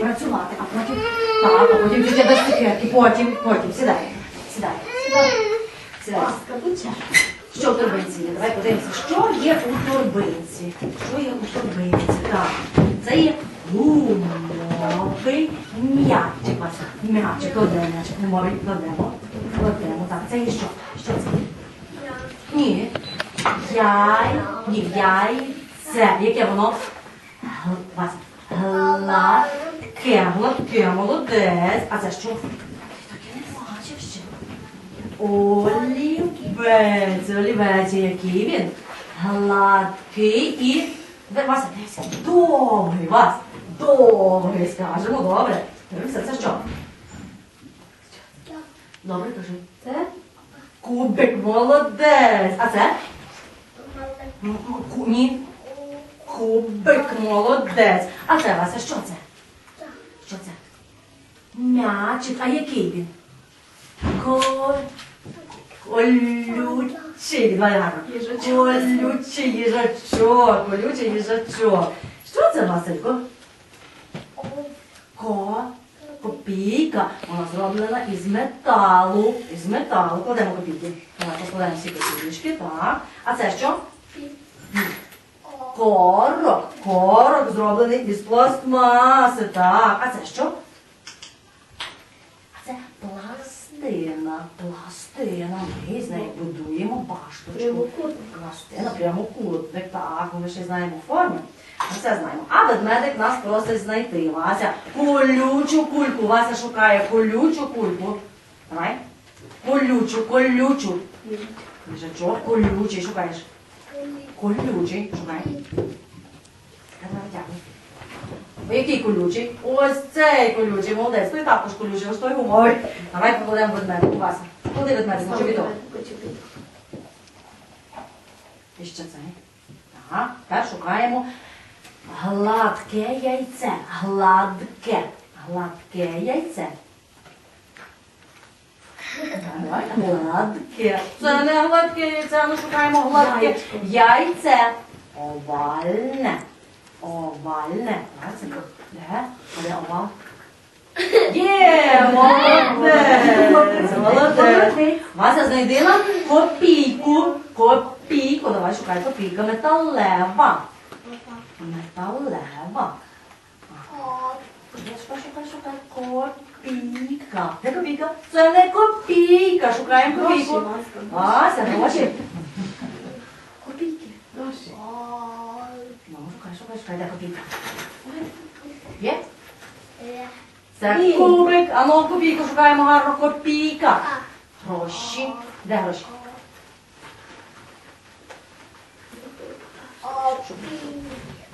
Працювати, а потім. Так, а потім тільки без цукерки. Потім, потім. Сідай. Сідай. Сідай. Сідай. Що в торбинці є? Давай подивимося, що є у торбинці. Що є у торбинці? Так. Це є гумовий м'ячик. М'ячик, кладемо, м'ячик, гумовий кладемо. Кладемо. Так, це є що? Що це? Ні. Яй. Ні, яйце. Яке воно? Вася. Гладке, гладке, молодець. А це що? Ти таке не бачив ще. Олівець, олівець, який він? Гладкий і. Де, Вася, дивися, довгий, Вас, довгий, скажемо, добре. Дивися, це що? Добре, кажи. Це Кубик, молодець. А це? Ку- Ні. Кубик, молодець. А це, Вася, що це? Що це? М'ячик, а який він? Ко... Колючий, давай гарно. Колючий їжачок, колючий їжачок. Що це, Василько? Ко... Копійка. Вона зроблена із металу. Із металу. Кладемо копійки. Давай, покладемо всі копійки. Так. А це що? Корок. Корок зроблений із пластмаси. Так. А це що? А це пластина. Пластина. Ми з нею будуємо башточку. Пластина, прямокутник. Так, ми ще знаємо форму. Ми все знаємо. А ведмедик нас просить знайти. Вася, колючу кульку. Вася шукає колючу кульку. Давай. Колючу, колючу. Їжачок, колючий. Шукаєш. Колючий. Дякую. Який колючий? Ось цей колючий, молодець. Той також колючий, ось той гумовий. Давай покладемо ведмедику, Вася. Куди ведмедик? На чобіток. І ще цей. Так, тепер шукаємо гладке яйце. Гладке. Гладке яйце. Гладке. Це не гладке яйце, ми шукаємо гладке. Яйце. Овальне. Овальне. Де? Де овал? Є, молодець, молодець. Вася, знайди нам копійку. Копійку. Давай шукай копійка. Металева. Металева. Шукай, шукай, шукай. Копійка. Де копійка? Це не копійка. Шукаємо копійку. ласка. Вася, гроші. Копійки. Гроші. Ну, шукай, шукай, шукай, де копійка. Є? Е, Це кубик. А ну, копійку шукаємо гарно. Копійка. Гроші. Де гроші?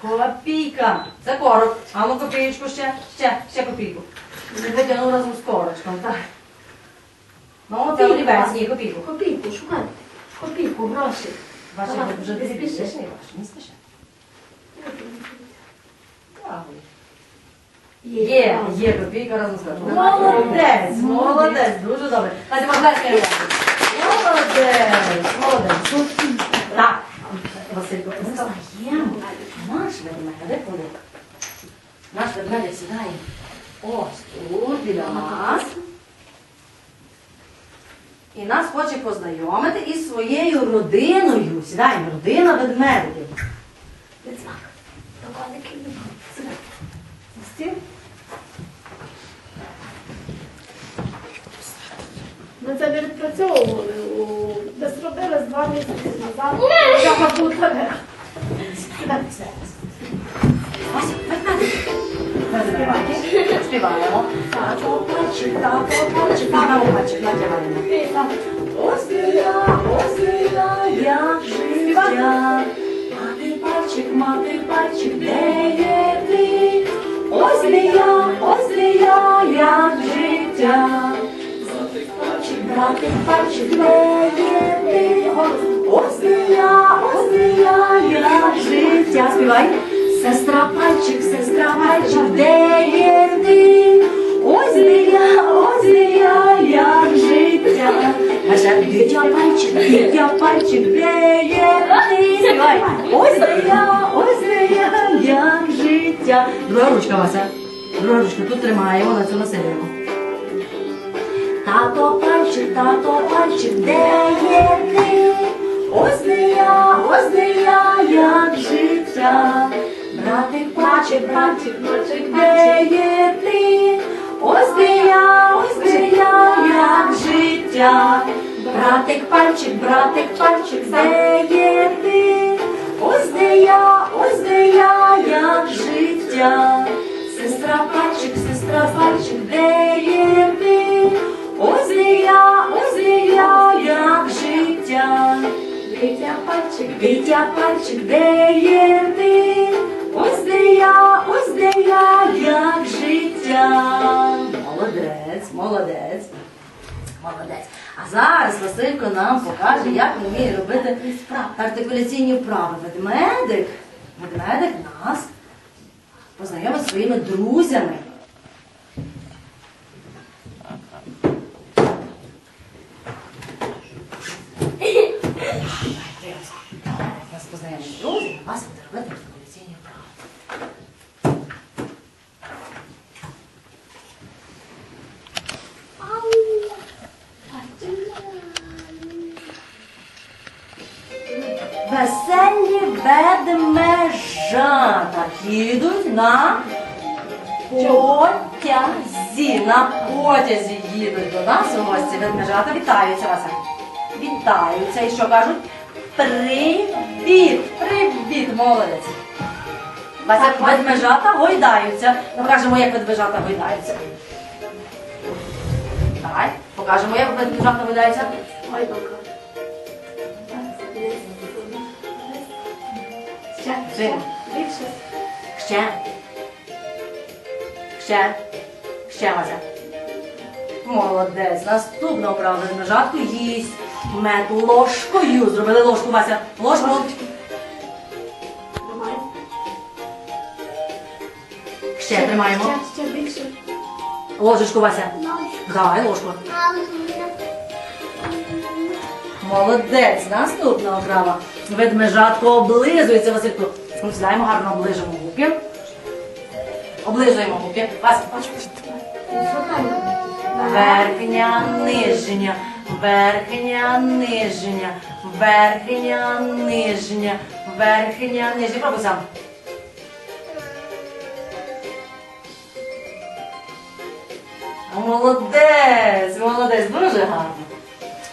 Копійка. Це корок. А ну копієчку ще, ще, ще копійку. Не витягнув разом з корочком, так. Ну, це олівець, ні, копійку. Копійку, шукай. Копійку, гроші. Ваші Давай, вже ти спіши. спішиш, не ваш, не спіши. Є, є копійка разом з корочком. Молодець, молодець, дуже добре. Надя, Маглецька, Молодець, молодець. Так, Василько, встаємо. Наш ведмедик куди? Наш ведмедик сідає. Ось тут біля нас. І нас хоче познайомити із своєю родиною. Сідаємо, родина ведмедиків. Відзнак. Товарники нема. Сідай. Ми це не відпрацьовували. Десь робили з два місяці назад. Я побутове. Сідай, сідай. Ось, ведмедик. Співаємо. Співаємо. Тато пальчик, тато пальчик, тато пальчик надягаємо. Ось я, ось я, як життя. Мати пальчик, мати пальчик, де є ти? Ось де я, я, життя. Братик ти? Я, ось я, як життя. Співай. Сестра пальчик, сестра пальчик, де є ти? Ось де я, ось де я, як життя. Наша дитя пальчик, дитя пальчик, де є ти? Співай. Ось де я, ось де я, як життя. Друга ручка, Вася. Рожечки, тут тримаємо на цю насилюємо. Тато пальчик, тато пальчик, де є ти? Ось де я, ось де я, як життя. Братик, пальчик, братик, Мальчик, де є ти? Ось де я, ось де я, як життя. Братик, пальчик, братик, пальчик, де є ти? Ось де я, ось де я, як життя. Сестра пальчик, сестра пальчик, де є ти? Ось де я, ось де я, як життя. Витя пальчик, Вітя пальчик, де є ти? Де я, ось де я, як життя. Молодець, молодець. Молодець. А зараз Василько нам покаже, як він вміє робити артикуляційні вправи. Ведмедик, ведмедик нас познайомить зі своїми друзями. Нас познайомить з друзями, вас буде робити артикуляційні вправи. Веселі ведмежата їдуть на потязі. На потязі їдуть до нас у гості. Ведмежата вітаються вас. Вітаються і що кажуть? Привіт! Привіт, молодець! Вася, ведмежата гойдаються. Покажемо, як ведмежата гойдаються. Давай, покажемо, як ведмежата гойдаються. ой, пока. Ще, ще, більше. Ще. Ще. Ще, Вася. Молодець. Наступна вправа ведмежатку їсть мед ложкою. Зробили ложку, Вася. Ложку. Ще тримаємо. Ще, ще більше. Ложечку, Вася. Давай ложку. Молодець. Наступна вправа. Ведмежатко облизується, Васильку. Сідаємо гарно оближимо гуки. Облизуємо гуки. Вася. Верхня, нижня, верхня, нижня, верхня, нижня, верхня, нижня. Пробуй сам. Молодець, молодець, дуже гарно.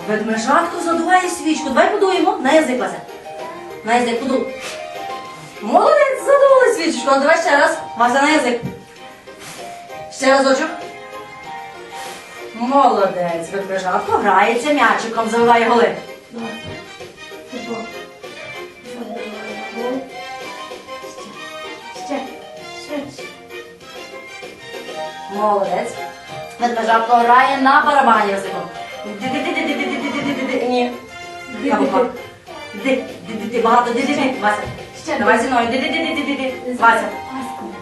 Ведмежатко задуває свічку. Давай подуємо. На язик, Вася. На язик подув. Молодець, задули свічечку. Ну, давай ще раз. Маза на язик. Ще разочок. Молодець. Виприжав. Пограється м'ячиком, забиває голи. Молодець. Медвежатко грає на барабані язиком. Ні. Ди-ди-ди. Багато ди-ди-ди. Вася. Давай зі мною. Ди-ди-ди-ди-ди-ди. Вася.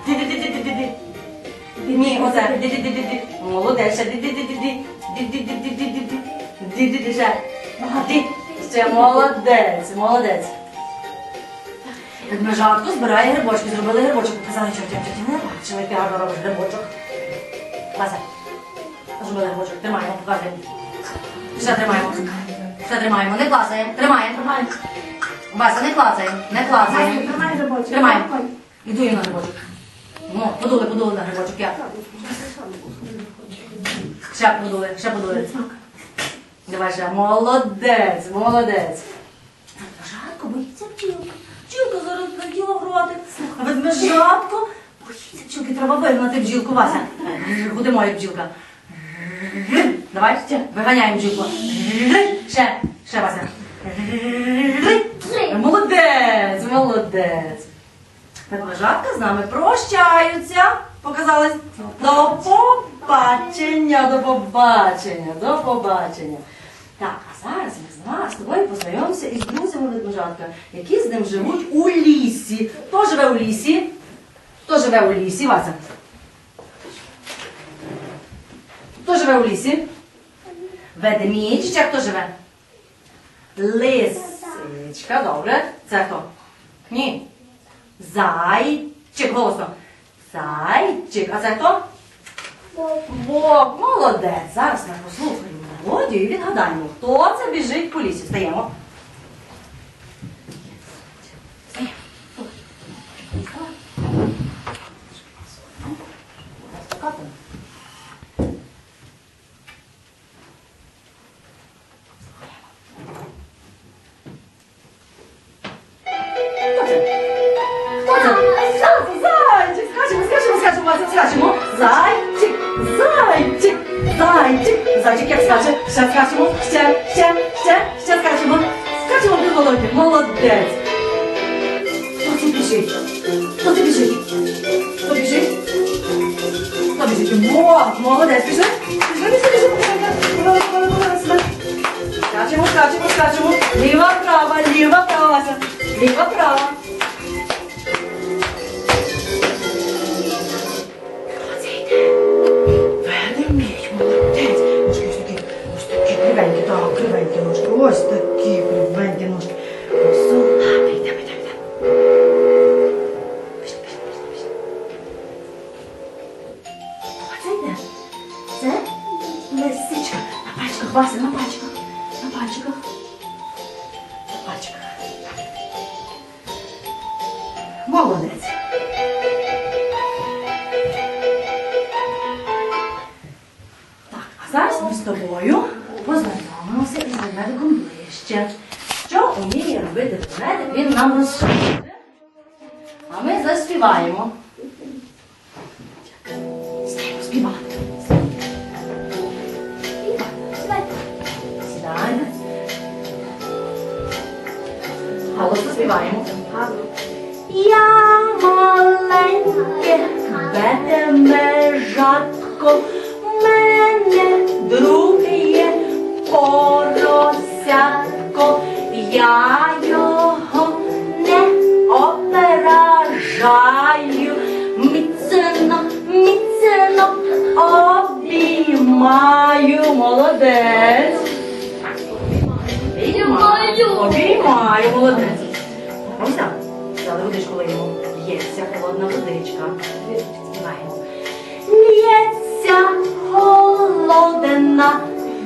Ди-ди-ди-ди-ди-ди. Ні, оце. Ди-ди-ди-ди-ди. Молодець. Ди-ди-ди-ди-ди. Ди-ди-ди-ди-ди-ди. Ди-ди-ди. Ди. Ще молодець, молодець. Ведмежатко збирає грибочки, зробили грибочок, показали, що тим не бачили, ти гарно робиш грибочок. Вася, зробили грибочок, тримаємо, покажи. Ще тримаємо. Ще тримаємо, не клацаємо, тримаємо. Тримай. Вася, не клацаємо, не. Васька, тримай робочий. Тримаємо. Ой. Іду я на грибочок. Ну, подули, подули на грибочок, я. Ще подули, ще подули. Давай ще. Молодець, молодець. Ведмежатко боїться бджілка. Бджілка зараз летіла в ротик. А ведмежатко боїться бджілки. Треба вигнати бджілку, Вася. Ходимо, як бджілка. Давай, ще. Виганяємо бджілку. Ще, ще, Вася. Молодець, молодець. Ведмежатка з нами прощаються. Показались. До побачення, до побачення, до побачення. Так, а зараз ми з вами з тобою познайомимося із друзями ведмежатка, які з ним живуть у лісі. Хто живе у лісі? Хто живе у лісі, Вася? Хто живе у лісі? Ведмідь. Ще хто живе? Лисичка, добре. Це хто? Ні. Зайчик, голосно. Зайчик. А це хто? Бог. молодець. Зараз ми послухаємо мелодію і відгадаємо, хто це біжить по лісі. Встаємо. Viva a prova! Голосно співаємо. Я маленьке ведмежатко, мене друге поросятко, я його не ображаю, міцно, міцно обіймаю, молодець. Обіймаю, молодець. Лється холодна водичка. Лється холодна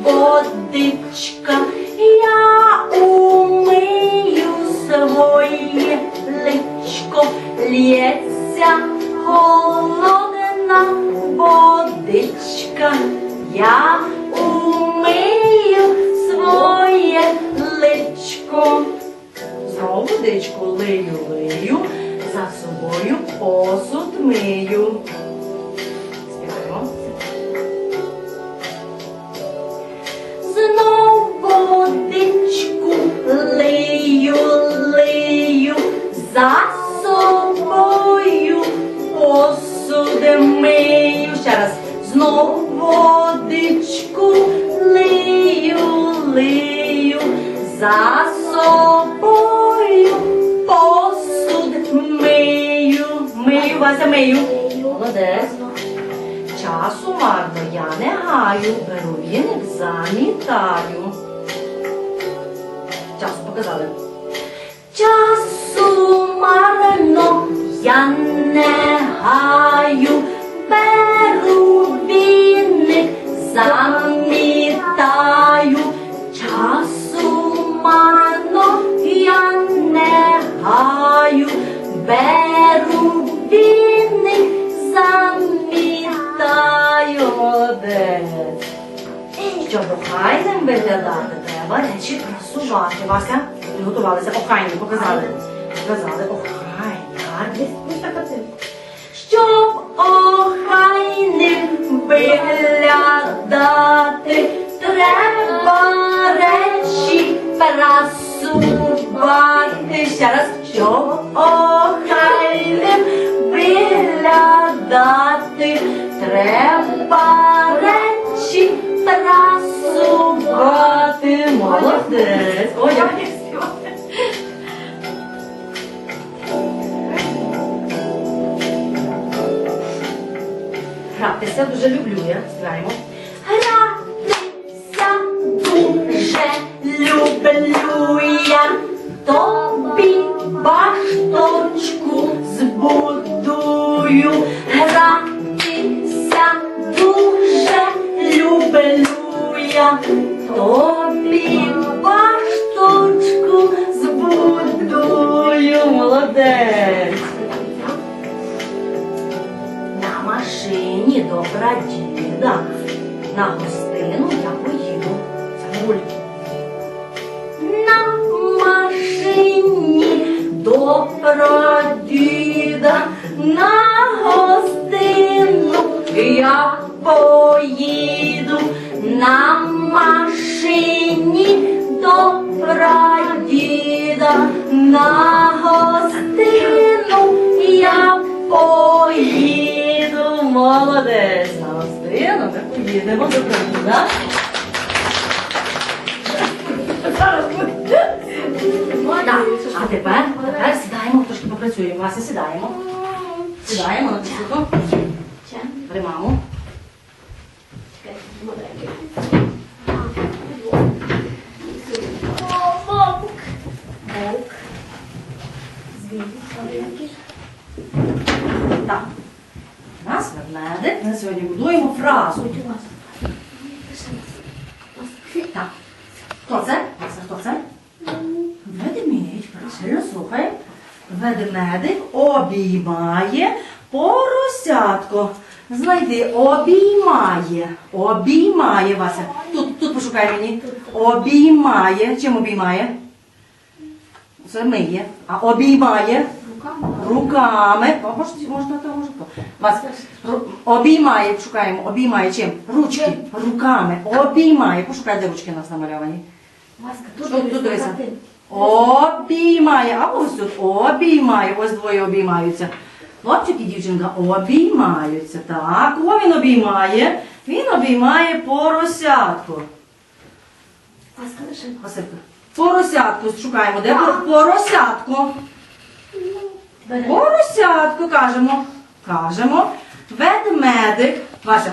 водичка. Я умию своє личко. Лється холодна водичка. Я умию своє личко. Знову водичку лию, лию, за собою посуд. Співаємо. Знов водичку лию, лию, за собою посуд мию. Ще раз. Знов водичку лию, лию, за собою Мию, Вася, мию. Молодець. Часу марно я не гаю, беру віник, замітаю. Часу показали. Часу марно я не гаю, беру віник, замітаю. Охайним виглядати, треба речі прасувати. Вася, підготувалися, охайні, показали. Показали, охайні, гарні. Щоб охайним виглядати, треба речі прасувати. Ще раз, щоб охайним виглядати, треба речі Гратися дуже люблю я. Співаємо. На гостину я поїду на машині до прадіда на гостину я поїду. Молодець, на гостину ми поїдемо до прадіда. А тепер, тепер сідаємо, трошки попрацюємо. Вася, сідаємо. Сідаємо на крісло. При маму. Так. У нас ведмедик. Ми сьогодні будуємо фразу. Так. Хто це? Хто це? Ведмідь, правильно слухай. Ведмедик обіймає поросятко. Знайди, обіймає. Обіймає, Вася. Тут, тут пошукай мені. Обіймає. Чим обіймає? Це миє. А обіймає руками. Можна то, може то. Вася, обіймає, шукаємо, обіймає чим? Ручки, руками. Обіймає. Пошукай, де ручки у нас намальовані. Маска, тут дивися? Обіймає. А ось тут обіймає. Ось двоє обіймаються. Хлопчик і дівчинка обіймаються. Так, кого він обіймає? Він обіймає поросятку. Василько. Поросятку шукаємо. Де поросятку? Поросятку кажемо. Кажемо. Ведмедик. Ваша.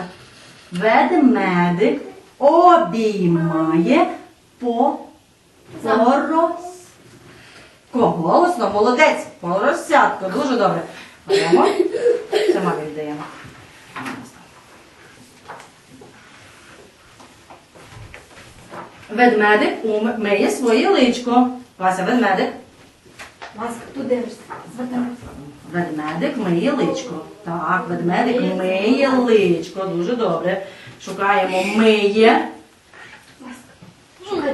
Ведмедик обіймає по порос. Ко, голосно, молодець. Поросятку. Дуже добре. Беремо. Мамі віддаємо. Ведмедик миє своє личко. Вася, ведмедик. Маска, тут дивишся. Ведмедик миє личко. Так, ведмедик миє личко. Дуже добре. Шукаємо миє.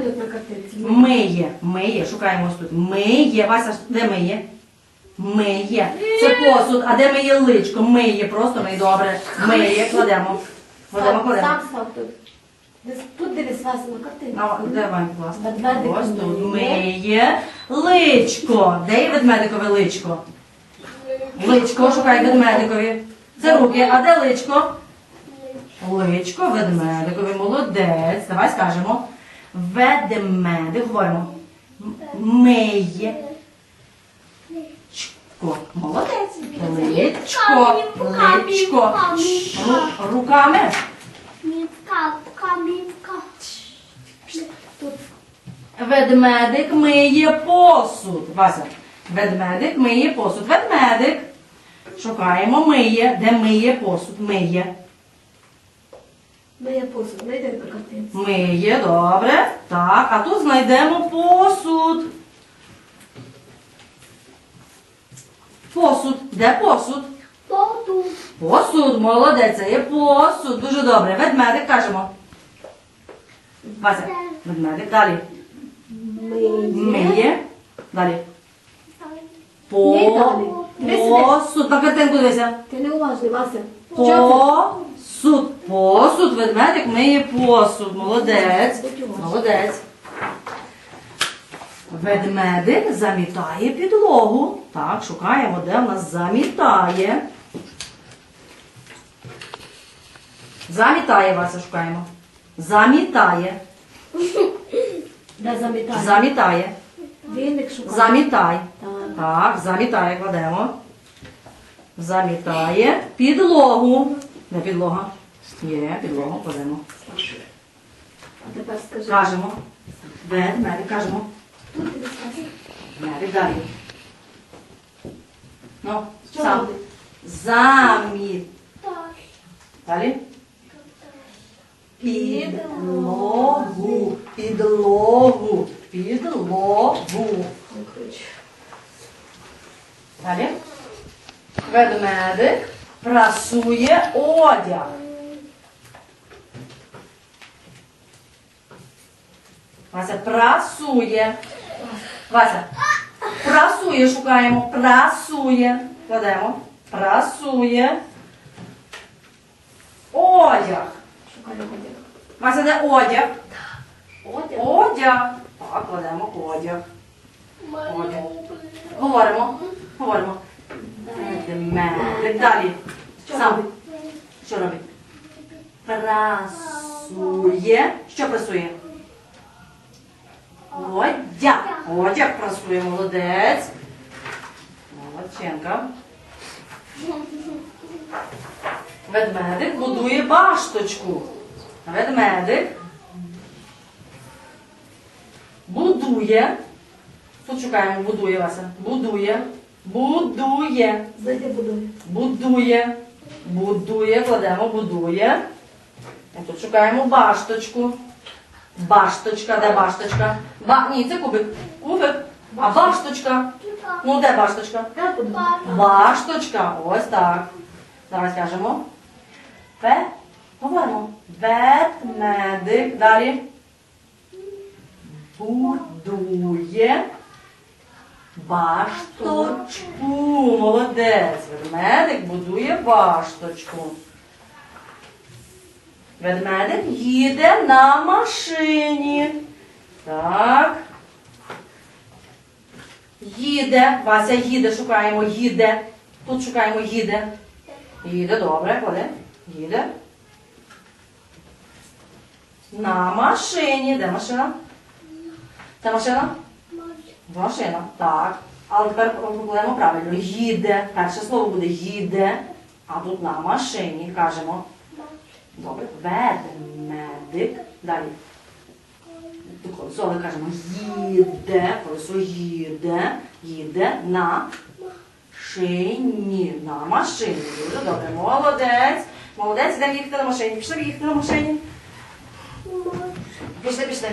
Тут на картинці. Миє. Миє. Шукаємо ось тут. Миє. Вася, де миє? Миє. Це посуд. А де миє личко? Миє. Просто миє. Добре. Миє. Кладемо. Кладемо, Сам, кладемо. сам став тут. Десь Тут дивись Вася на картинці. Ну, класти? Ведмедик Ось тут миє. миє личко. Де є ведмедикове личко? Личко, шукай ведмедикові. Це руки, а де личко? Личко, ведмедикові, молодець. Давай скажемо. Ведмедик, говоримо. Миє. Чко. Молодець. Личко. Личко. Ру- Руками. Мітка, камінка. Ведмедик миє посуд. Вася. Ведмедик миє посуд. Ведмедик. Шукаємо миє. Де миє посуд? Миє. Миє посуд. Найди на картинці. Миє, добре. Так, а тут знайдемо посуд. Посуд. Де посуд? Поту. Посуд, молодець, це є посуд. Дуже добре. Ведмедик кажемо. Вася. Ведмедик. Далі. Миє. Далі. По... Посуд. На картинку дивися. Ти не уважний, Вася. Що це? Посуд. Посуд. Ведмедик миє посуд. Молодець. Молодець. Ведмедик замітає підлогу. Так, шукаємо, де в нас замітає. Замітає, Вася, шукаємо. Замітає. Де замітає? Замітає. Віник шукає. Замітай. Так. Так, замітає, кладемо. Замітає підлогу. Де підлога? Є, підлогу кладемо. А тепер скажи. Кажемо. Ведмедик, кажемо. Тут дивись, Вася. Ведмедик далі. Ну, Що сам. робить? Заміт. Так. Далі. Підлогу. Підлогу. Підлогу. Далі. Ведмедик прасує одяг. Вася прасує. Вася. Прасує, шукаємо. Прасує. Кладемо. Прасує. Одяг. Шукаю одяг. Вася, де одяг? Одяг. Одяг. Так, кладемо одяг. Одяг. Говоримо. Говоримо. Ведмедик. Далі. Що Сам. робить? Що робить? Прасує. Що прасує? Одяг. Одяг прасує, молодець. Молодченка. Ведмедик будує башточку. Ведмедик будує. Тут шукаємо, будує Вася. Будує. Будує. Зайди будує. Будує. Будує, кладемо, будує. І тут шукаємо башточку. Башточка, де башточка? Ба... Ні, це кубик. Кубик. А башточка? Ну, де башточка? Башточка. Ось так. Зараз скажемо. Ве. Говоримо. Ведмедик. Далі. Будує. Башточку. Молодець. Ведмедик будує башточку. Ведмедик їде на машині. Так. Їде. Вася їде, шукаємо, їде. Тут шукаємо їде. Їде, добре, клади. Їде. На машині. Де машина? Це машина? Машина. Так. Але тепер покладемо правильно. Їде. Перше слово буде їде. А тут на машині кажемо. Добре. Ведмедик. Далі. Ми кажемо їде. Колесо їде. Їде на машині. На машині. Дуже добре. Молодець. Молодець. Йдемо їхати на машині. Пішли їхати на машині. Пішли, пішли.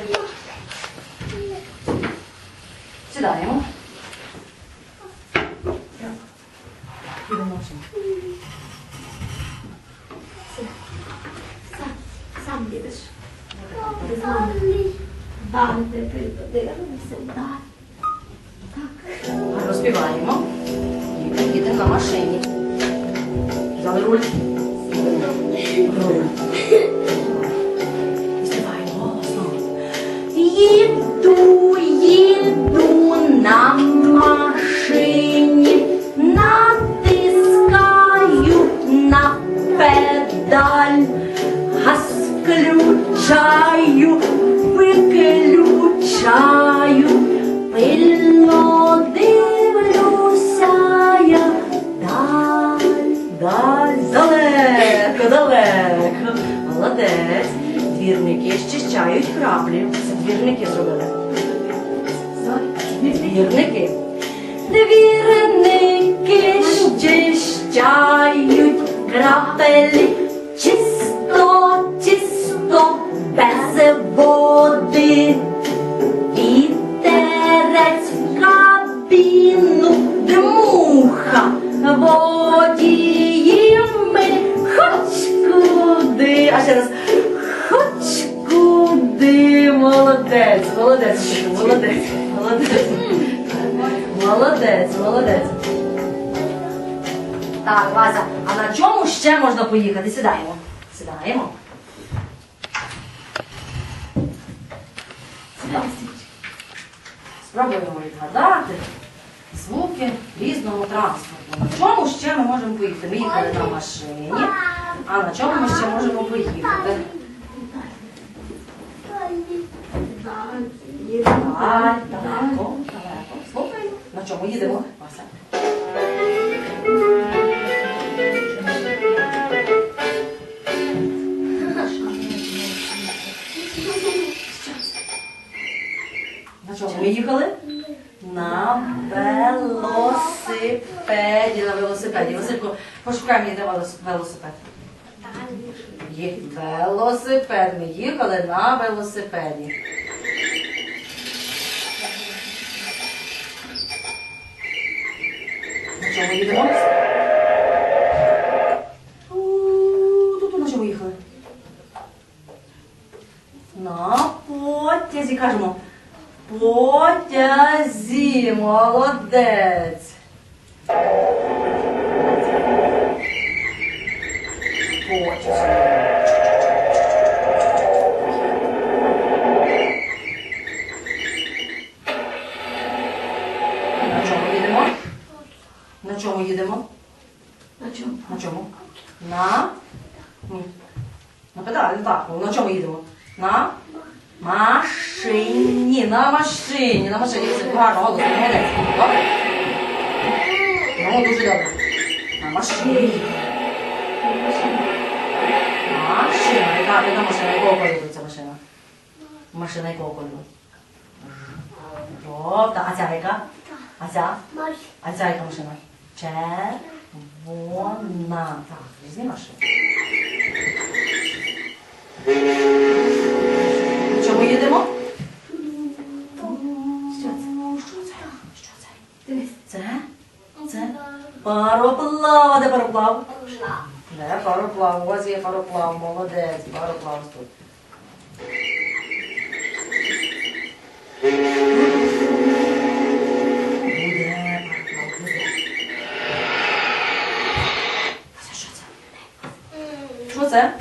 Сідаємо. Сам, їдеш. З нами. Далі ти Розпіваємо. Їдемо на машині. Взяли руль. Включаю, виключаю, пильно дивлюся я даль, даль, далеко, далеко. Молодець. Двірники щищають краплі. Це двірники зробили. Двірники. Двірники щищають крапелі. Молодець, молодець, молодець, молодець. Молодець. Так, Вася, а на чому ще можна поїхати? Сідаємо. Сідаємо. Спробуємо відгадати звуки різного транспорту. На чому ще ми можемо поїхати? Ми їхали на машині, а на чому ми ще можемо поїхати? Далі. Далеко, далеко. Слухай, на чому їдемо? На чому ми їхали? На велосипеді. На велосипеді. Василько, пошукай мені де велосипед. Є велосипед. Ми їхали на велосипеді. На чому їдемо? Тут на чому їхали? На потязі, кажемо. Потязі, молодець. Потязі. На чому їдемо? На чому їдемо? На чому? На чому? На. Ні. На педалі, так. Ну, На чому їдемо? На машині. На машині. На машині. Це гарно, голос, молодець. Добре? Ну, дуже добре. На машині. Машина. Яка, яка машина? Якого кольору ця машина? Машина якого кольору? Жовта. А ця яка? А ця? А ця яка машина? Червона. Так, різні машини. Чому їдемо? Це? Пароплав. А де пароплав? Де пароплав? У вас є пароплав. Молодець. Пароплав тут. Буде пароплав. Буде. Це що це? Що це?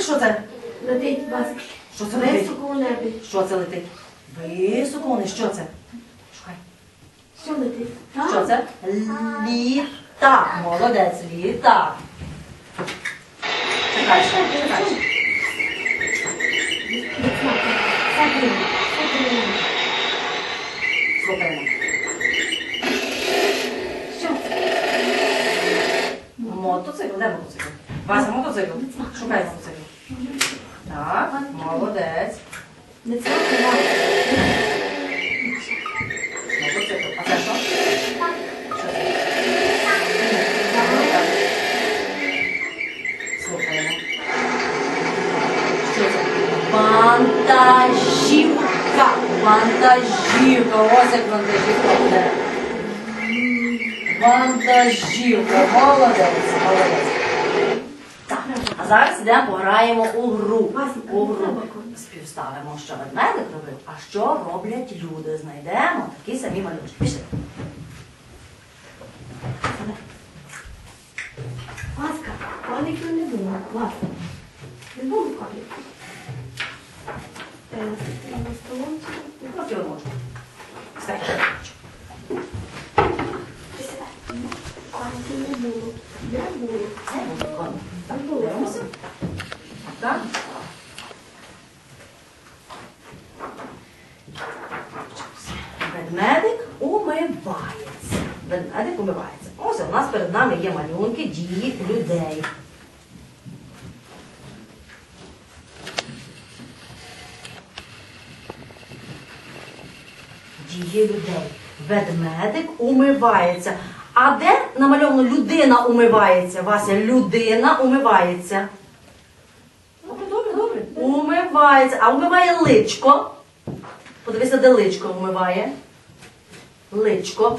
Що це? Летить баск. Що це летить? Високо у небі. Що це летить? Високо вони. Що це? Що летить? Що це? Літак. Молодець, літак. Чекай, чекай. Слухаємо. Що? Мотоцикл, де мотоцикл? Вася, мотоцикл. Шукай мотоцикл. Так, молодець. Не цвяхи, Вася. Мотоцикл. А це що? Що це? Слухаємо. Що це? Вантажівка. Вантажівка. Ось як вантажівка буде. Вантажівка. Молодець, молодець. А зараз йдемо пограємо у гру. У гру. Співставимо, що ведмедик робив, а що роблять люди. Знайдемо такі самі малюнки. Пішли. Васька, коників не було. Васька. Не було коників. Його можна. Встань. Не було. Це буде. Так. Ведмедик умивається. Ведмедик умивається. Ось у нас перед нами є малюнки дії людей. Дії людей. Ведмедик умивається. А де намальовано людина умивається? Вася, людина умивається. Добре, добре, добре. Умивається. А умиває личко. Подивися, де личко умиває. Личко.